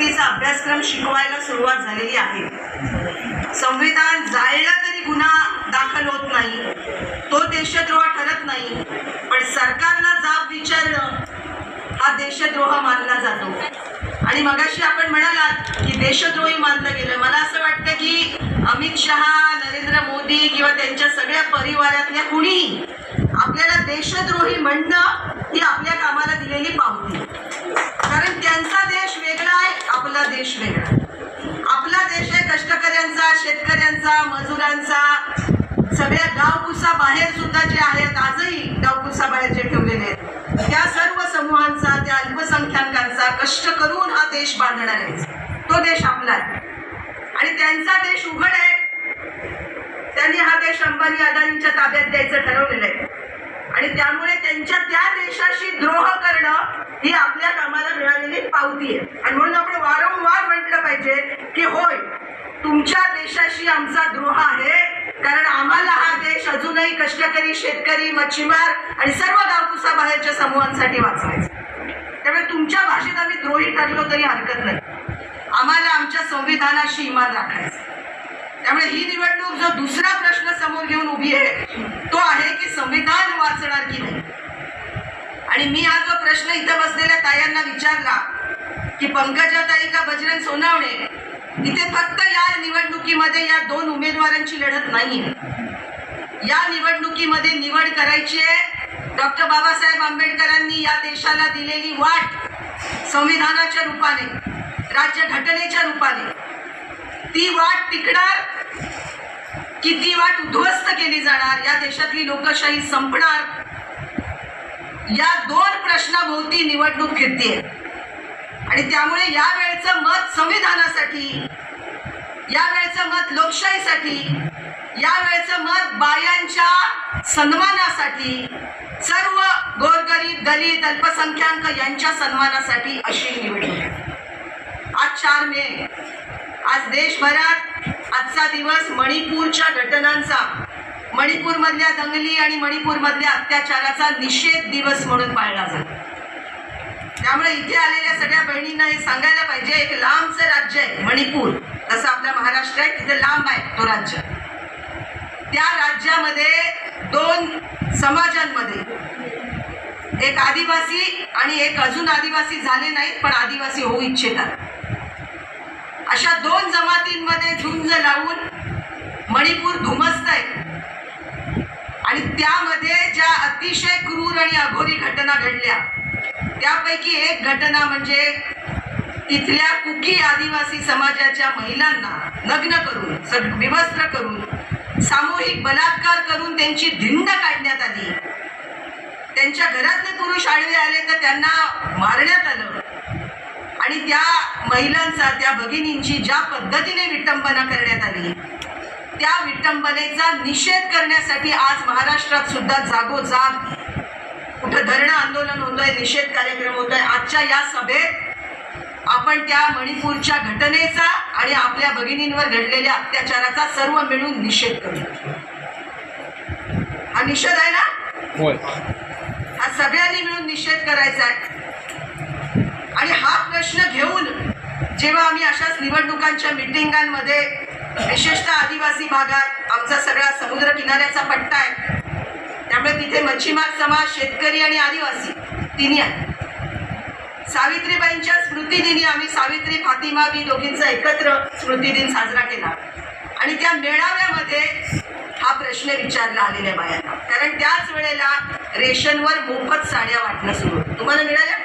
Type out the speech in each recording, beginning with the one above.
पद्धतीचा अभ्यासक्रम शिकवायला सुरुवात झालेली आहे. संविधान जायला तरी गुन्हा दाखल होत नाही. तो देशद्रोह ठरत नाही. पण सरकारला जाब विचारणं हा देशद्रोह मानला जातो. आणि मगाशी आपण म्हणालात की देशद्रोही मानलं गेलं. मला असं वाटतं की अमित शहा नरेंद्र मोदी किंवा त्यांच्या सगळ्या परिवारातल्या कुणीही आपल्याला देशद्रोही म्हणणं ही आपल्या कामाला दिलेली पावती कारण त्यांचा देश वेगळा आहे आपला देश वेगळा. आपला देश आहे कष्टकऱ्यांचा शेतकऱ्यांचा मजुरांचा. सगळ्या गावकुसा बाहेर सुद्धा जे आहेत आजही गावकुसा बाहेर जे ठेवलेले आहेत त्या सर्व समूहांचा त्या अल्पसंख्याकांचा कष्ट करून हा देश बांधणार आहे. तो देश आपला आहे. आणि त्यांचा देश उघड आहे. त्यांनी हा देश अंबानी अदानींच्या ताब्यात द्यायचं ठरवलेलं आहे. आणि त्यामुळे त्यांच्या त्या देशाशी द्रोह करणं ही आपल्या कामाला मिळालेली पावती आहे. आणि म्हणून आपण वारंवार म्हटलं पाहिजे की होय तुमच्या देशाशी आमचा द्रोह आहे कारण आम्हाला हा देश अजूनही कष्टकरी शेतकरी मच्छीमार आणि सर्व गावकुसा बाहेरच्या समूहांसाठी वाचवायचा त्यामुळे तुमच्या भाषेत आम्ही द्रोही ठरलो तरी हरकत नाही. आम्हाला आमच्या संविधानाशी इमान राखायचं त्यामुळे ही निवडणूक जो दुसरा प्रश्न समोर घेऊन उभी आहे तो आहे की संविधान वाचणार की नाही? आणि मी हा जो प्रश्न इथं बसलेल्या तायांना विचारला की पंकजाताई का बजरंग सोनावणे इथे फक्त या निवडणुकीमध्ये या दोन उमेदवारांची लढत नाही. या निवडणुकीमध्ये निवड करायची आहे. डॉक्टर बाबासाहेब आंबेडकरांनी या देशाला दिलेली वाट संविधानाच्या रूपाने राज्यघटनेच्या रूपाने. ती वाट टिकणार किती वाट उद्ध्वस्त केली जाणार? या देशातली लोकशाही संपणार? या दोन प्रश्नाभोवती निवडणूक फिरते आणि त्यामुळे या वेळचं मत संविधानासाठी या वेळचं मत लोकशाहीसाठी या वेळचं मत बायांच्या सन्मानासाठी सर्व गोरगरीब दलित अल्पसंख्याक यांच्या सन्मानासाठी अशी निवडणूक आहे. आज चार मे. आज देशभरात आजचा दिवस मणिपूरच्या घटनांचा. मणिपूरमधल्या दंगली आणि मणिपूरमधल्या अत्याचाराचा निषेध दिवस म्हणून पाळला जातो. त्यामुळे इथे आलेल्या सगळ्या बहिणींना हे सांगायला पाहिजे एक लांबचं राज्य आहे मणिपूर. जसं आपला महाराष्ट्र आहे तिथे लांब आहे तो राज्य. त्या राज्यामध्ये दोन समाजांमध्ये एक आदिवासी आणि एक अजून आदिवासी झाले नाहीत पण आदिवासी होऊ इच्छितात. अशा दोन जमातींमध्ये झुंज लावून मणिपूर धुमसत आहे. आणि त्यामध्ये ज्या अतिशय क्रूर आणि अघोरी घटना घडल्या त्यापैकी एक घटना म्हणजे तिथल्या कुकी आदिवासी समाजाच्या महिलांना लग्न करून सग विवस्त्र करून सामूहिक बलात्कार करून त्यांची धिंड काढण्यात आली. त्यांच्या घरातले पुरुष आडवे आले तर त्यांना मारण्यात आलं. आणि त्या महिलांचा त्या भगिनींची ज्या पद्धतीने विटंबना करण्यात आली त्या विटंबनेचा निषेध करण्यासाठी आज महाराष्ट्रात सुद्धा जागोजाग कुठं धरणं आंदोलन होतंय निषेध कार्यक्रम होतोय. आजच्या या सभेत आपण त्या मणिपूरच्या घटनेचा आणि आपल्या भगिनींवर घडलेल्या अत्याचाराचा सर्व मिळून निषेध करू. हा निषेध आहे ना? हा सगळ्यांनी मिळून निषेध करायचा आहे आणि हा प्रश्न घेऊन जेव्हा आम्ही अशाच निवडणुकांच्या मिटिंगांमध्ये विशेषतः आदिवासी भागात आमचा सगळा समुद्र किनाऱ्याचा पट्टा आहे त्यामुळे तिथे मच्छीमार समाज शेतकरी आणि आदिवासी तिन्ही आहे सावित्रीबाईंच्या स्मृतिदिनी आम्ही सावित्री फातिमा बी दोघींचा एकत्र स्मृतिदिन साजरा केला. आणि त्या मेळाव्यामध्ये हा प्रश्न विचारला आलेल्या बायांना. कारण त्याच वेळेला रेशनवर मोफत साड्या वाटणं सुरू तुम्हाला मिळाल्या?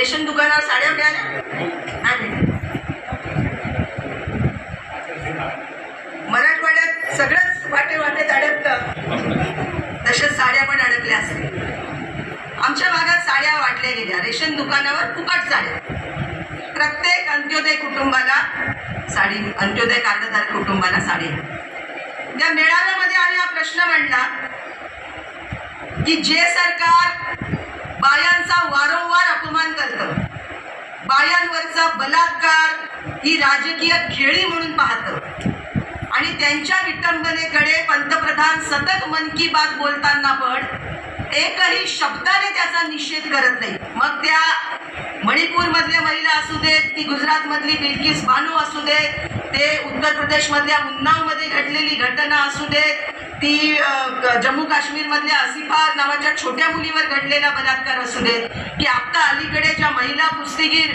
रेशन दुकानावर साड्या मिळाल्या नाही मराठवाड्यात सगळंच वाटे वाटेत अडकतं. तशाच साड्या पण अडकल्या असतील. आमच्या भागात साड्या वाटल्या गेल्या. रेशन दुकानावर फुकट साड्या. प्रत्येक अंत्योदय कुटुंबाला साडी अंत्योदय कार्डधारक कुटुंबाला साडी. त्या मेळाव्यामध्ये आम्ही हा प्रश्न मांडला की जे सरकार बायांचा वारंवार अपमान करतं. बायांवरचा बलात्कार ही राजकीय खेळी म्हणून पाहतं. आणि त्यांच्या विटंबनेकडे पंतप्रधान सतत मन की बात बोलताना पण एकही शब्दाने त्याचा निषेध करत नाही. मग त्या मणिपूरमधल्या महिला असू देत ती गुजरातमधली बिल्किस भानू असू देत ते उत्तर प्रदेशमधल्या उन्नावमध्ये घडलेली घटना असू देत ती जम्मू काश्मीरमधल्या असिफा नावाच्या छोट्या मुलीवर घडलेला बलात्कार असू देत की आत्ता अलीकडे ज्या महिला कुस्तीगीर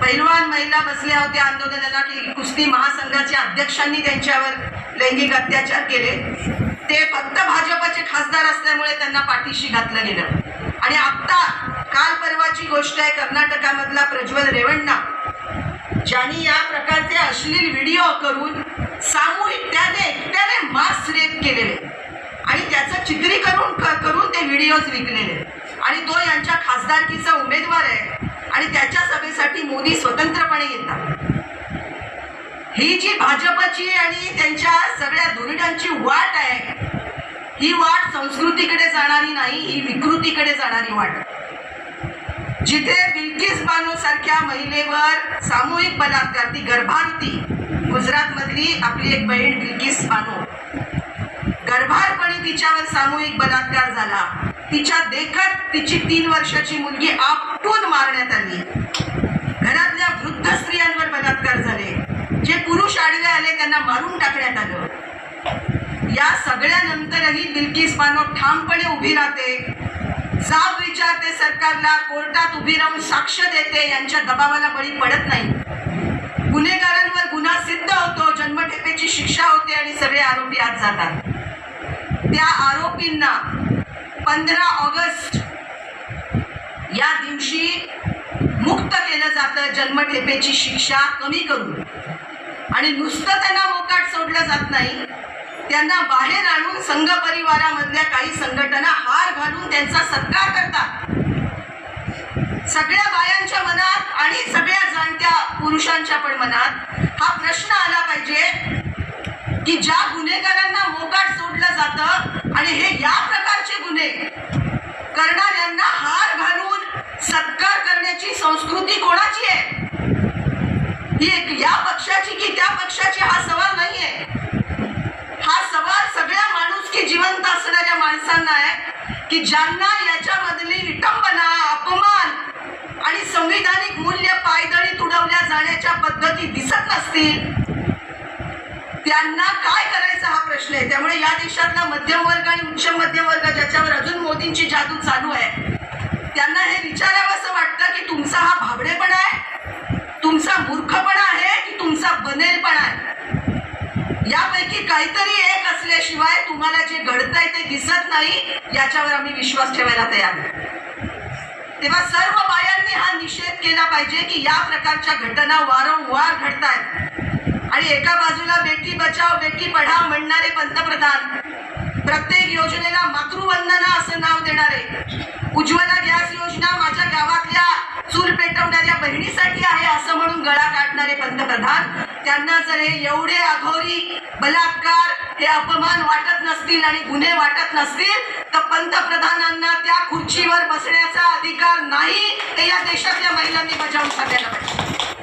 पैलवान महिला बसल्या होत्या आंदोलनाला की कुस्ती महासंघाच्या अध्यक्षांनी त्यांच्यावर लैंगिक अत्याचार केले ते फक्त भाजपाचे खासदार असल्यामुळे त्यांना पाठीशी घातलं गेलं. आणि आत्ता काल परवाची गोष्ट आहे कर्नाटकामधला प्रज्वल रेवण्णा ज्यांनी या प्रकारचे अश्लील व्हिडिओ करून सामूहिक त्याने एकट्याने मास रेप केलेले आणि त्याचं चित्रीकरण क- करून ते व्हिडिओज विकलेले. आणि तो यांच्या खासदारकीचा उमेदवार आहे. आणि त्याच्या सभेसाठी मोदी स्वतंत्रपणे येतात. ही जी भाजपची आणि त्यांच्या सगळ्या धुरीटांची वाट आहे ही वाट संस्कृतीकडे जाणारी नाही ही विकृतीकडे जाणारी वाट जिथे बिल्किस बानो सारख्या महिलेवर सामूहिक बलात्कार ती गर्भावती गुजरात मधली आपली एक बहीण बिल्किस बानो. गर्भारपणी तिच्यावर सामूहिक बलात्कार झाला. तिच्या देखत तिची तीन वर्षाची मुलगी आपटून मारण्यात आली. घरातल्या वृद्ध स्त्रियांवर बलात्कार झाले. जे पुरुष आडवे आले त्यांना मारून टाकण्यात आलं. या सगळ्यानंतरही बिल्किस बानो ठामपणे उभी राहते. जाब विचारते सरकारला कोर्टात उभी राहून साक्ष देते यांच्या दबावाला बळी पडत नाही. गुन्हेगारांवर गुन्हा सिद्ध होतो जन्मठेपेची शिक्षा होते आणि सगळे आरोपी आत जातात. त्या आरोपींना पंधरा ऑगस्ट या दिवशी मुक्त केलं जातं जन्मठेपेची शिक्षा कमी करून. आणि नुसतं त्यांना मोकाट सोडलं जात नाही त्यांना बाहेर आणून संघ परिवारामधल्या काही संघटना हार घालून त्यांचा सत्कार करतात. सगळ्या बायांच्या मनात आणि सगळ्या जाणत्या पुरुषांच्या पण मनात हा प्रश्न आला पाहिजे की ज्या गुन्हेगारांना जातं. आणि हे या प्रकारचे गुन्हे करणाऱ्यांना हार घालून सत्कार करण्याची संस्कृती कोणाची आहे? ही एक या पक्षाची की त्या पक्षाची हा सवाल नाहीये. हा सवाल सगळ्या माणूस की जिवंत असणाऱ्या माणसांना आहे की ज्यांना याच्यामधली विटंबना अपमान आणि संविधानिक मूल्य पायदळी तुडवल्या जाण्याच्या पद्धती दिसत नसतील. त्यांना काय करायचा हा प्रश्न आहे? त्यामुळे या देशातला मध्यम वर्ग आणि उच्च मध्यम वर्ग ज्याच्यावर अजून मोदींची जादू चालू आहे त्यांना हे विचारावं असं वाटतं की तुमचा हा भाबडेपणा आहे तुमचा मूर्खपणा आहे की तुमचा बनेलपणा आहे? यापैकी काहीतरी एक असल्याशिवाय तुम्हाला जे घडतंय ते दिसत नाही याच्यावर आम्ही विश्वास ठेवायला तयार आहे. तेव्हा सर्व बायांनी हा निषेध केला पाहिजे की या प्रकारच्या घटना वारंवार घडतायत. आणि एका बाजूला बेटी बचाव बेटी पढाव म्हणणारे पंतप्रधान. प्रत्येक योजनेला मातृवंदना असं नाव देणारे. उज्ज्वला गॅस योजना माझ्या गावातल्या चूल पेटवणाऱ्या बहिणीसाठी आहे असं म्हणून गळा काढणारे पंतप्रधान. त्यांना जर हे एवढे अघोरी बलात्कार हे अपमान वाटत नसतील आणि गुन्हे वाटत नसतील तर पंतप्रधानांना त्या खुर्चीवर बसण्याचा अधिकार नाही हे या देशातल्या महिलांनी बजावून सांगायला पाहिजे.